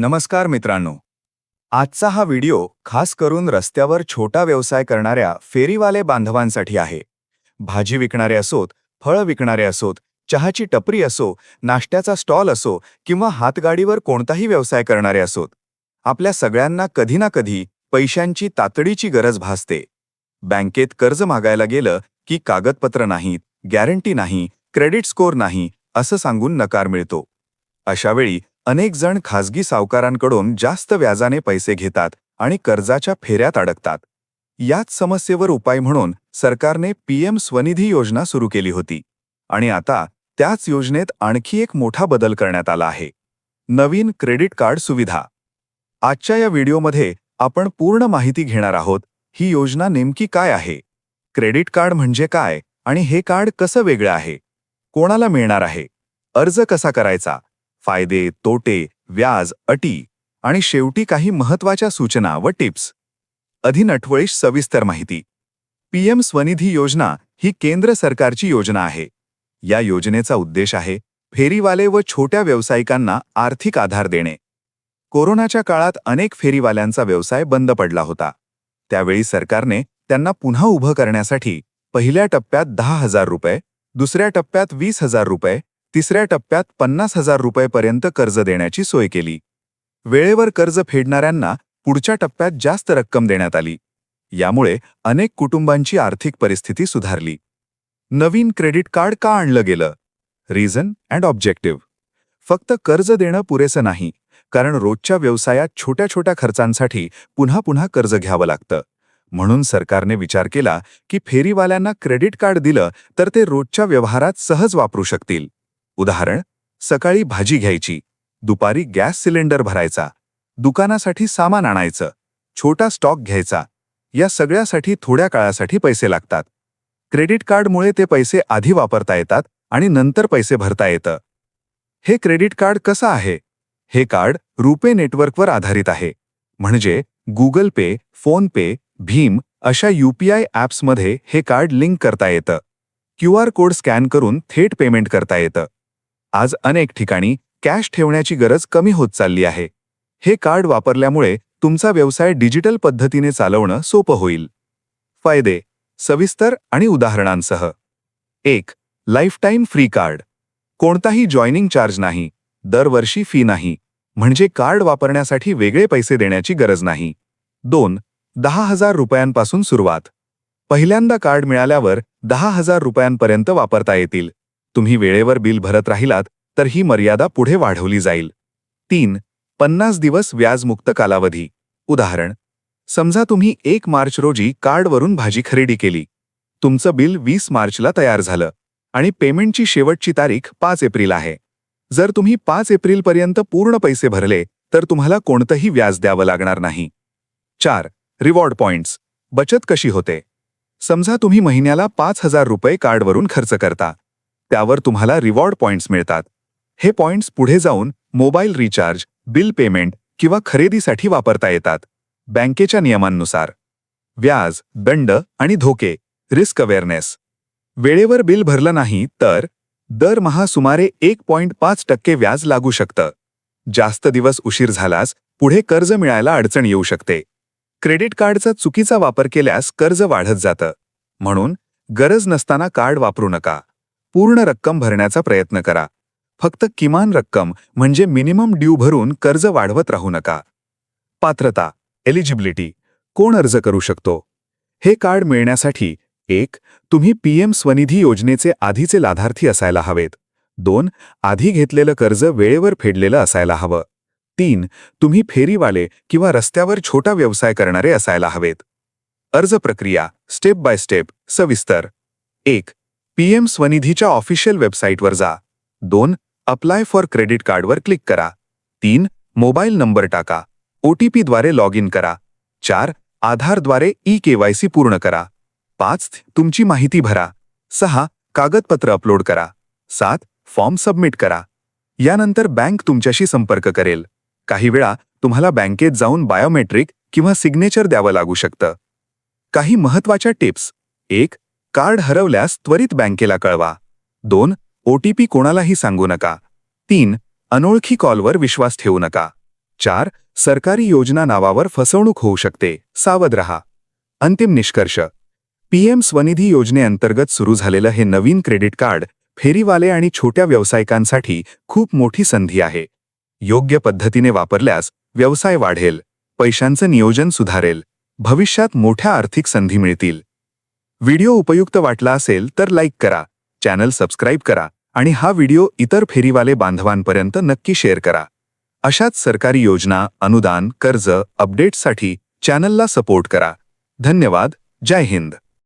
नमस्कार मित्रांनो. आजचा हा व्हिडिओ खास करून रस्त्यावर छोटा व्यवसाय करणाऱ्या फेरीवाले बांधवांसाठी आहे. भाजी विकणारे असोत फळं विकणारे असोत चहाची टपरी असो नाश्त्याचा स्टॉल असो किंवा हातगाडीवर कोणताही व्यवसाय करणारे असोत आपल्या सगळ्यांना कधी ना कधी पैशांची तातडीची गरज भासते. बँकेत कर्ज मागायला गेलं की कागदपत्र नाहीत गॅरंटी नाही क्रेडिट स्कोअर नाही असं सांगून नकार मिळतो. अशावेळी अनेक जण खासगी सावकारांकडून जास्त व्याजाने पैसे घेतात आणि कर्जाच्या फेऱ्यात अडकतात. याच समस्येवर उपाय म्हणून सरकारने पीएम स्वनिधी योजना सुरू केली होती. आणि आता त्याच योजनेत आणखी एक मोठा बदल करण्यात आला आहे. नवीन क्रेडिट कार्ड सुविधा. आजच्या या व्हिडिओमध्ये आपण पूर्ण माहिती घेणार आहोत ही योजना नेमकी काय आहे? क्रेडिट कार्ड म्हणजे काय आणि हे कार्ड कसं वेगळं आहे? कोणाला मिळणार आहे? अर्ज कसा करायचा? फायदे तोटे व्याज अटी आणि शेवटी काही महत्त्वाच्या सूचना व टिप्स. अधिनटवळीश सविस्तर माहिती. पीएम स्वनिधी योजना ही केंद्र सरकारची योजना आहे. या योजनेचा उद्देश आहे फेरीवाले व छोट्या व्यावसायिकांना आर्थिक आधार देणे. कोरोनाच्या काळात अनेक फेरीवाल्यांचा व्यवसाय बंद पडला होता. त्यावेळी सरकारने त्यांना पुन्हा उभं करण्यासाठी पहिल्या टप्प्यात दहा हजार रुपये दुसऱ्या टप्प्यात वीस हजार रुपये तिसऱ्या टप्प्यात पन्नास हजार रुपयेपर्यंत कर्ज देण्याची सोय केली. वेळेवर कर्ज फेडणाऱ्यांना पुढच्या टप्प्यात जास्त रक्कम देण्यात आली. यामुळे अनेक कुटुंबांची आर्थिक परिस्थिती सुधारली. नवीन क्रेडिट कार्ड का आणलं गेलं? रिझन अँड ऑब्जेक्टिव्ह फक्त कर्ज देणं पुरेसं नाही कारण रोजच्या व्यवसायात छोट्या छोट्या खर्चांसाठी पुन्हा पुन्हा कर्ज घ्यावं लागतं. म्हणून सरकारने विचार केला की फेरीवाल्यांना क्रेडिट कार्ड दिलं तर ते रोजच्या व्यवहारात सहज वापरू शकतील. उदाहरण सकाळी भाजी घ्यायची दुपारी गॅस सिलेंडर भरायचा दुकानासाठी सामान आणायचं छोटा स्टॉक घ्यायचा या सगळ्यासाठी थोड्या काळासाठी पैसे लागतात. क्रेडिट कार्डमुळे ते पैसे आधी वापरता येतात आणि नंतर पैसे भरता येतं. हे क्रेडिट कार्ड कसं आहे? हे कार्ड रुपे नेटवर्कवर आधारित आहे. म्हणजे गुगल पे फोन पे भीम अशा यूपीआय ॲप्समध्ये हे कार्ड लिंक करता येतं. क्यू आर कोड स्कॅन करून थेट पेमेंट करता येतं. आज अनेक ठिकाणी कॅश ठेवण्याची गरज कमी होत चालली आहे. हे कार्ड वापरल्यामुळे तुमचा व्यवसाय डिजिटल पद्धतीने चालवणं सोपं होईल. फायदे सविस्तर आणि उदाहरणांसह. एक लाईफटाईम फ्री कार्ड. कोणताही जॉईनिंग चार्ज नाही दरवर्षी फी नाही म्हणजे कार्ड वापरण्यासाठी वेगळे पैसे देण्याची गरज नाही. दोन दहा हजार रुपयांपासून सुरुवात. पहिल्यांदा कार्ड मिळाल्यावर दहा हजार रुपयांपर्यंत वापरता येतील. तुम्ही वेळेवर बिल भरत राहिलात तर ही मर्यादा पुढे वाढवली जाईल. तीन पन्नास दिवस व्याजमुक्त कालावधी. उदाहरण समजा तुम्ही एक मार्च रोजी कार्डवरून भाजी खरेदी केली. तुमचं बिल वीस मार्चला तयार झालं आणि पेमेंटची शेवटची तारीख पाच एप्रिल आहे. जर तुम्ही पाच एप्रिलपर्यंत पूर्ण पैसे भरले तर तुम्हाला कोणतंही व्याज द्यावं लागणार नाही. चार रिवॉर्ड पॉइंट्स. बचत कशी होते? समजा तुम्ही महिन्याला पाच हजार रुपये कार्डवरून खर्च करता. त्यावर तुम्हाला रिवॉर्ड पॉइंट्स मिळतात. हे पॉइंट्स पुढे जाऊन मोबाईल रिचार्ज बिल पेमेंट किंवा खरेदीसाठी वापरता येतात. बँकेच्या नियमांनुसार. व्याज दंड आणि धोके रिस्क अवेअरनेस वेळेवर बिल भरलं नाही तर दरमहा सुमारे एक पॉइंट पाच टक्के व्याज लागू शकतं. जास्त दिवस उशीर झालास पुढे कर्ज मिळायला अडचण येऊ शकते. क्रेडिट कार्डचा चुकीचा वापर केल्यास कर्ज वाढत जातं. म्हणून गरज नसताना कार्ड वापरू नका. पूर्ण रक्कम भरण्याचा प्रयत्न करा. फक्त किमान रक्कम म्हणजे मिनिमम ड्यू भरून कर्ज वाढवत राहू नका. पात्रता एलिजिबिलिटी कोण अर्ज करू शकतो? हे कार्ड मिळण्यासाठी एक तुम्ही पीएम स्वनिधी योजनेचे आधीचे लाभार्थी असायला हवेत. दोन आधी घेतलेलं कर्ज वेळेवर फेडलेलं असायला हवं. तीन तुम्ही फेरीवाले किंवा रस्त्यावर छोटा व्यवसाय करणारे असायला हवेत. अर्ज प्रक्रिया स्टेप बाय स्टेप सविस्तर. एक पीएम स्वनिधीच्या ऑफिशियल वेबसाईटवर जा. दोन अप्लाय फॉर क्रेडिट कार्डवर क्लिक करा. तीन मोबाईल नंबर टाका. ओटीपीद्वारे लॉग इन करा. चार आधारद्वारे ई केवायसी पूर्ण करा. पाच तुमची माहिती भरा. सहा कागदपत्र अपलोड करा. सात फॉर्म सबमिट करा. यानंतर बँक तुमच्याशी संपर्क करेल. काही वेळा तुम्हाला बँकेत जाऊन बायोमेट्रिक किंवा सिग्नेचर द्यावं लागू शकतं. काही महत्त्वाच्या टिप्स. एक कार्ड हरवल्यास त्वरित बँकेला कळवा. दोन ओटीपी कोणालाही सांगू नका. तीन अनोळखी कॉलवर विश्वास ठेवू नका. चार सरकारी योजना नावावर फसवणूक होऊ शकते. सावध रहा. अंतिम निष्कर्ष. पीएम स्वनिधी योजनेअंतर्गत सुरू झालेलं हे नवीन क्रेडिट कार्ड फेरीवाले आणि छोट्या व्यावसायिकांसाठी खूप मोठी संधी आहे. योग्य पद्धतीने वापरल्यास व्यवसाय वाढेल. पैशांचं नियोजन सुधारेल. भविष्यात मोठ्या आर्थिक संधी मिळतील. व्हिडिओ उपयुक्त वाटला असेल तर लाईक करा चॅनल सबस्क्राईब करा आणि हा व्हिडिओ इतर फेरीवाले बांधवांपर्यंत नक्की शेअर करा. अशाच सरकारी योजना अनुदान कर्ज अपडेट्ससाठी चॅनलला सपोर्ट करा. धन्यवाद जय हिंद.